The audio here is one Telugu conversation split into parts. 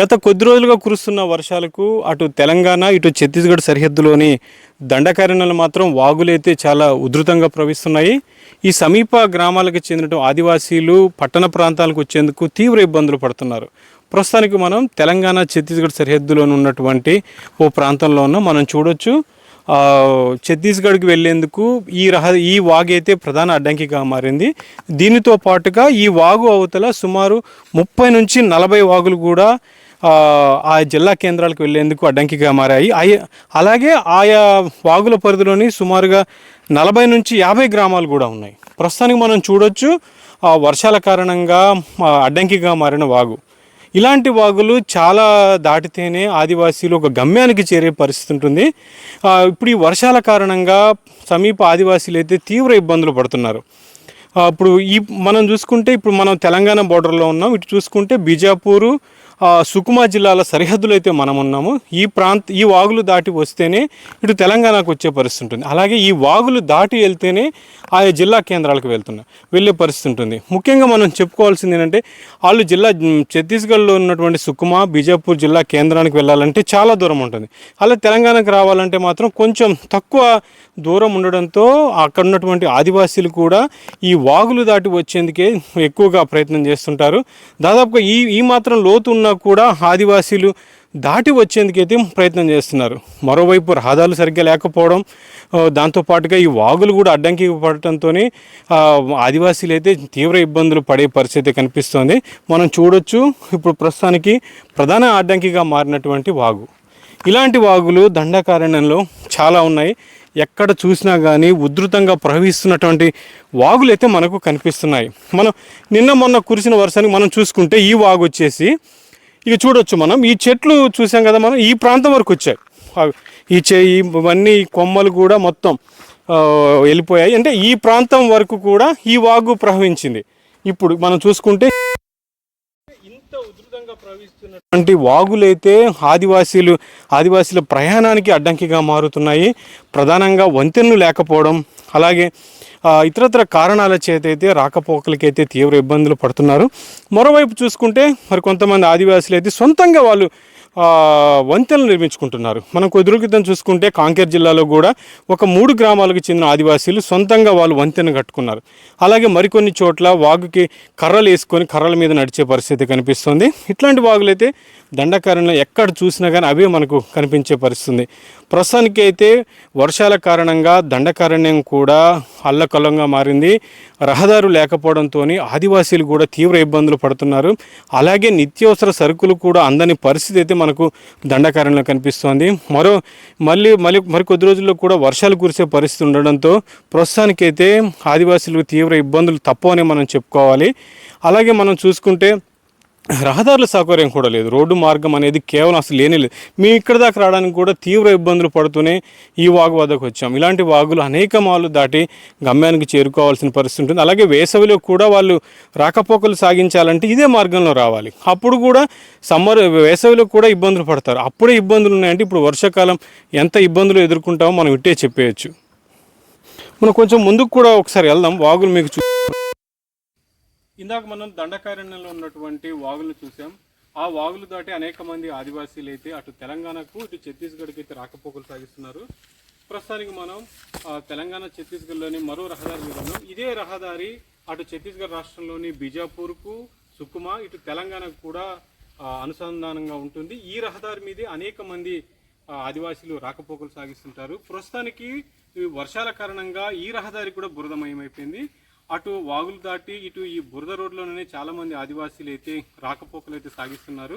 గత కొద్ది రోజులుగా కురుస్తున్న వర్షాలకు అటు తెలంగాణ ఇటు ఛత్తీస్గఢ్ సరిహద్దులోని దండకారణ్యాలు మాత్రం వాగులైతే చాలా ఉధృతంగా ప్రవహిస్తున్నాయి. ఈ సమీప గ్రామాలకు చెందిన ఆదివాసీలు పట్టణ ప్రాంతాలకు వచ్చేందుకు తీవ్ర ఇబ్బందులు పడుతున్నారు. ప్రస్తుతానికి మనం తెలంగాణ ఛత్తీస్గఢ్ సరిహద్దులోని ఉన్నటువంటి ఓ ప్రాంతంలో ఉన్న. మనం చూడొచ్చు ఛత్తీస్గఢ్కి వెళ్ళేందుకు ఈ రహ ఈ వాగు అయితే ప్రధాన అడ్డంకిగా మారింది. దీనితో పాటుగా ఈ వాగు అవతల సుమారు ముప్పై నుంచి నలభై వాగులు కూడా ఆ, జిల్లా కేంద్రాలకు వెళ్ళేందుకు అడ్డంకిగా మారాయి. అలాగే ఆయా వాగుల పరిధిలోని సుమారుగా నలభై నుంచి యాభై గ్రామాలు కూడా ఉన్నాయి. ప్రస్తుతానికి మనం చూడొచ్చు ఆ వర్షాల కారణంగా అడ్డంకిగా మారిన వాగు. ఇలాంటి వాగులు చాలా దాటితేనే ఆదివాసీలు ఒక గమ్యానికి చేరే పరిస్థితి ఉంటుంది. ఇప్పుడు ఈ వర్షాల కారణంగా సమీప ఆదివాసీలు అయితే తీవ్ర ఇబ్బందులు పడుతున్నారు. ఇప్పుడు ఈ మనం చూసుకుంటే ఇప్పుడు మనం తెలంగాణ బోర్డర్లో ఉన్నాం. ఇటు చూసుకుంటే బీజాపూరు సుకుమా జిల్లాల సరిహద్దులు అయితే మనం ఉన్నాము. ఈ ప్రాంత ఈ వాగులు దాటి వస్తేనే ఇటు తెలంగాణకు వచ్చే పరిస్థితి ఉంటుంది. అలాగే ఈ వాగులు దాటి వెళ్తేనే ఆయా జిల్లా కేంద్రాలకు వెళ్తున్నాయి వెళ్ళే పరిస్థితి ఉంటుంది. ముఖ్యంగా మనం చెప్పుకోవాల్సింది ఏంటంటే వాళ్ళు జిల్లా ఛత్తీస్గఢ్లో ఉన్నటువంటి సుకుమా బీజాపూర్ జిల్లా కేంద్రానికి వెళ్ళాలంటే చాలా దూరం ఉంటుంది. అలా తెలంగాణకు రావాలంటే మాత్రం కొంచెం తక్కువ దూరం ఉండడంతో అక్కడ ఉన్నటువంటి ఆదివాసీలు కూడా ఈ వాగులు దాటి వచ్చేందుకే ఎక్కువగా ప్రయత్నం చేస్తుంటారు. దాదాపుగా ఈ ఈ మాత్రం లోతు కూడా ఆదివాసీలు దాటి వచ్చేందుకైతే ప్రయత్నం చేస్తున్నారు. మరోవైపు రహదారులు సరిగ్గా లేకపోవడం దాంతోపాటుగా ఈ వాగులు కూడా అడ్డంకి పడటంతో ఆదివాసీలు అయితే తీవ్ర ఇబ్బందులు పడే పరిస్థితి కనిపిస్తోంది. మనం చూడొచ్చు ఇప్పుడు ప్రస్తుతానికి ప్రధాన అడ్డంకిగా మారినటువంటి వాగు. ఇలాంటి వాగులు దండకారణ్యంలో చాలా ఉన్నాయి. ఎక్కడ చూసినా కానీ ఉధృతంగా ప్రవహిస్తున్నటువంటి వాగులు అయితే మనకు కనిపిస్తున్నాయి. మనం నిన్న మొన్న కురిసిన వర్షానికి మనం చూసుకుంటే ఈ వాగు వచ్చేసి ఇక చూడొచ్చు మనం. ఈ చెట్లు చూసాం కదా మనం ఈ ప్రాంతం వరకు వచ్చాయి. ఈ చే ఇవన్నీ కొమ్మలు కూడా మొత్తం వెళ్ళిపోయాయి. అంటే ఈ ప్రాంతం వరకు కూడా ఈ వాగు ప్రవహించింది. ఇప్పుడు మనం చూసుకుంటే ప్రవహిస్తున్నటువంటి వాగులైతే ఆదివాసీలు ఆదివాసీల ప్రయాణానికి అడ్డంకిగా మారుతున్నాయి. ప్రధానంగా వంతెనలు లేకపోవడం అలాగే ఇతరత్ర కారణాల చేత అయితే రాకపోకలకైతే తీవ్ర ఇబ్బందులు పడుతున్నారు. మరోవైపు చూసుకుంటే మరి కొంతమంది ఆదివాసులు అయితే సొంతంగా వాళ్ళు వంతెనలు నిర్మించుకుంటున్నారు. మనం కొద్ది రోజుల క్రితం చూసుకుంటే కాంకేర్ జిల్లాలో కూడా ఒక మూడు గ్రామాలకు చెందిన ఆదివాసీలు సొంతంగా వాళ్ళు వంతెన కట్టుకున్నారు. అలాగే మరికొన్ని చోట్ల వాగుకి కర్రలు వేసుకొని కర్రల మీద నడిచే పరిస్థితి కనిపిస్తుంది. ఇట్లాంటి వాగులైతే దండకారణ్యం ఎక్కడ చూసినా కానీ అవే మనకు కనిపించే పరిస్థితుంది. ప్రస్తుతానికి అయితే వర్షాల కారణంగా దండకారణ్యం కూడా అల్లకల్లంగా మారింది. రహదారు లేకపోవడంతో ఆదివాసీలు కూడా తీవ్ర ఇబ్బందులు పడుతున్నారు. అలాగే నిత్యావసర సరుకులు కూడా అందని పరిస్థితి అయితే మనకు దండకారంలో కనిపిస్తోంది. మరో మళ్ళీ మళ్ళీ మరి కొద్ది రోజుల్లో కూడా వర్షాలు కురిసే పరిస్థితి ఉండడంతో ప్రస్తుతానికైతే ఆదివాసులకు తీవ్ర ఇబ్బందులు తప్పవని మనం చెప్పుకోవాలి. అలాగే మనం చూసుకుంటే రహదారుల సౌకర్యం కూడా లేదు. రోడ్డు మార్గం అనేది కేవలం అసలు లేనే లేదు. మేము ఇక్కడ దాకా రావడానికి కూడా తీవ్ర ఇబ్బందులు పడుతూనే ఈ వాగు వద్దకు వచ్చాం. ఇలాంటి వాగులు అనేక మాలు దాటి గమ్యానికి చేరుకోవాల్సిన పరిస్థితి ఉంటుంది. అలాగే వేసవిలో కూడా వాళ్ళు రాకపోకలు సాగించాలంటే ఇదే మార్గంలో రావాలి. అప్పుడు కూడా సమ్మర్ వేసవిలో కూడా ఇబ్బందులు పడతారు. అప్పుడే ఇబ్బందులు ఉన్నాయంటే ఇప్పుడు వర్షాకాలం ఎంత ఇబ్బందులు ఎదుర్కొంటామో మనం ఇట్టే చెప్పేయచ్చు. మనం కొంచెం ముందుకు కూడా ఒకసారి వెళ్దాం. వాగులు మీకు చూ ఇందాక మనం దండకారణ్యంలో ఉన్నటువంటి వాగులను చూసాం ఆ వాగులు దాటి అనేక మంది ఆదివాసీలు అయితే అటు తెలంగాణకు ఇటు ఛత్తీస్గఢ్కి అయితే రాకపోకలు సాగిస్తున్నారు. ప్రస్తుతానికి మనం తెలంగాణ ఛత్తీస్గఢ్లోని మరో రహదారి మీద ఉన్నాం ఇదే రహదారి అటు ఛత్తీస్గఢ్ రాష్ట్రంలోని బీజాపూర్కు సుకుమా ఇటు తెలంగాణకు కూడా అనుసంధానంగా ఉంటుంది. ఈ రహదారి మీదే అనేక మంది ఆదివాసీలు రాకపోకలు సాగిస్తుంటారు. ప్రస్తుతానికి వర్షాల కారణంగా ఈ రహదారి కూడా బురదమయమైపోయింది. అటు వాగులు దాటి ఇటు ఈ బురద రోడ్లోనే చాలామంది ఆదివాసీలు అయితే రాకపోకలు అయితే సాగిస్తున్నారు.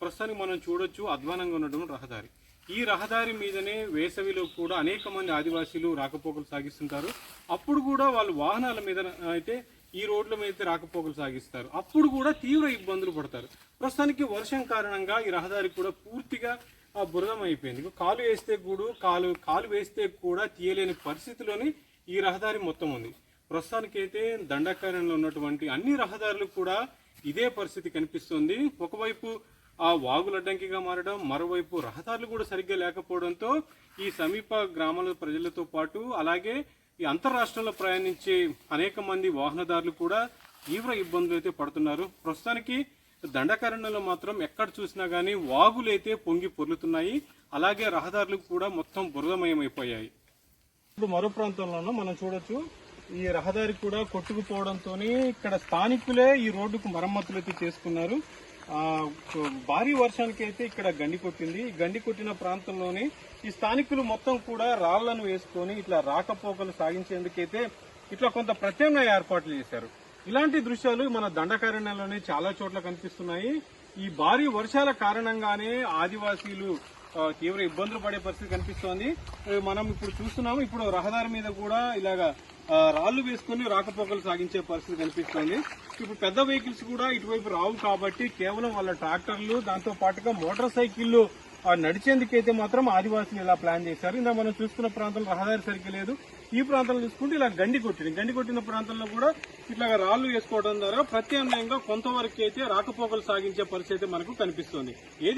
ప్రస్తుతానికి మనం చూడొచ్చు అధ్వానంగా ఉండడం రహదారి. ఈ రహదారి మీదనే వేసవిలో కూడా అనేక మంది ఆదివాసీలు రాకపోకలు సాగిస్తుంటారు. అప్పుడు కూడా వాళ్ళు వాహనాల మీద అయితే ఈ రోడ్ల మీద అయితే రాకపోకలు సాగిస్తారు. అప్పుడు కూడా తీవ్ర ఇబ్బందులు పడతారు. ప్రస్తుతానికి వర్షం కారణంగా ఈ రహదారి కూడా పూర్తిగా ఆ బురదం అయిపోయింది. కాలు వేస్తే కూడా కాలు కాలు వేస్తే కూడా తీయలేని పరిస్థితిలోని ఈ రహదారి మొత్తం ఉంది. ప్రస్తుతానికైతే దండకారణ్యంలో ఉన్నటువంటి అన్ని రహదారులు కూడా ఇదే పరిస్థితి కనిపిస్తుంది. ఒకవైపు ఆ వాగులు అడ్డంకిగా మారడం మరోవైపు రహదారులు కూడా సరిగ్గా లేకపోవడంతో ఈ సమీప గ్రామాల ప్రజలతో పాటు అలాగే ఈ అంతరాష్ట్రంలో ప్రయాణించే అనేక మంది వాహనదారులు కూడా తీవ్ర ఇబ్బందులు అయితే పడుతున్నారు. ప్రస్తుతానికి దండకారణ్యంలో మాత్రం ఎక్కడ చూసినా గానీ వాగులైతే పొంగి పొర్లుతున్నాయి. అలాగే రహదారులు కూడా మొత్తం బురదమయమైపోయాయి. ఇప్పుడు మరో ప్రాంతంలోనూ మనం చూడొచ్చు. ఈ రహదారి కూడా కొట్టుకుపోవడంతో ఇక్కడ స్థానికులే ఈ రోడ్డుకు మరమ్మతులు అయితే చేసుకున్నారు భారీ వర్షానికి అయితే ఇక్కడ గండి కొట్టింది. గండి కొట్టిన ప్రాంతంలోనే ఈ స్థానికులు మొత్తం కూడా రాళ్ళను వేసుకొని ఇట్లా రాకపోకలు సాగించేందుకైతే ఇట్లా కొంత ప్రత్యామ్నాయ ఏర్పాట్లు చేశారు. ఇలాంటి దృశ్యాలు మన దండకారణ్యంలోనే చాలా చోట్ల కనిపిస్తున్నాయి. ఈ భారీ వర్షాల కారణంగానే ఆదివాసీలు తీవ్ర ఇబ్బందులు పడే పరిస్థితి కనిపిస్తోంది. మనం ఇప్పుడు చూస్తున్నాము ఇప్పుడు రహదారి మీద కూడా ఇలాగా రాళ్ళు వేసుకుని రాకపోకలు సాగించే పరిస్థితి కనిపిస్తోంది. ఇప్పుడు పెద్ద వెహికల్స్ కూడా ఇటువైపు రావు కాబట్టి కేవలం వాళ్ళ ట్రాక్టర్లు దాంతో పాటుగా మోటార్ సైకిళ్ళు ఆ, నడిచేందుకైతే మాత్రం ఆదివాసులు ఇలా ప్లాన్ చేశారు. ఇంకా మనం చూసుకున్న ప్రాంతంలో రహదారి సరిగ్గా లేదు. ఈ ప్రాంతంలో చూసుకుంటే ఇలా గండి కొట్టింది. గండి కొట్టిన ప్రాంతంలో కూడా ఇట్లా రాళ్ళు వేసుకోవడం ద్వారా ప్రత్యామ్నాయంగా కొంతవరకు అయితే రాకపోకలు సాగించే పరిస్థితి అయితే మనకు కనిపిస్తోంది. ఏది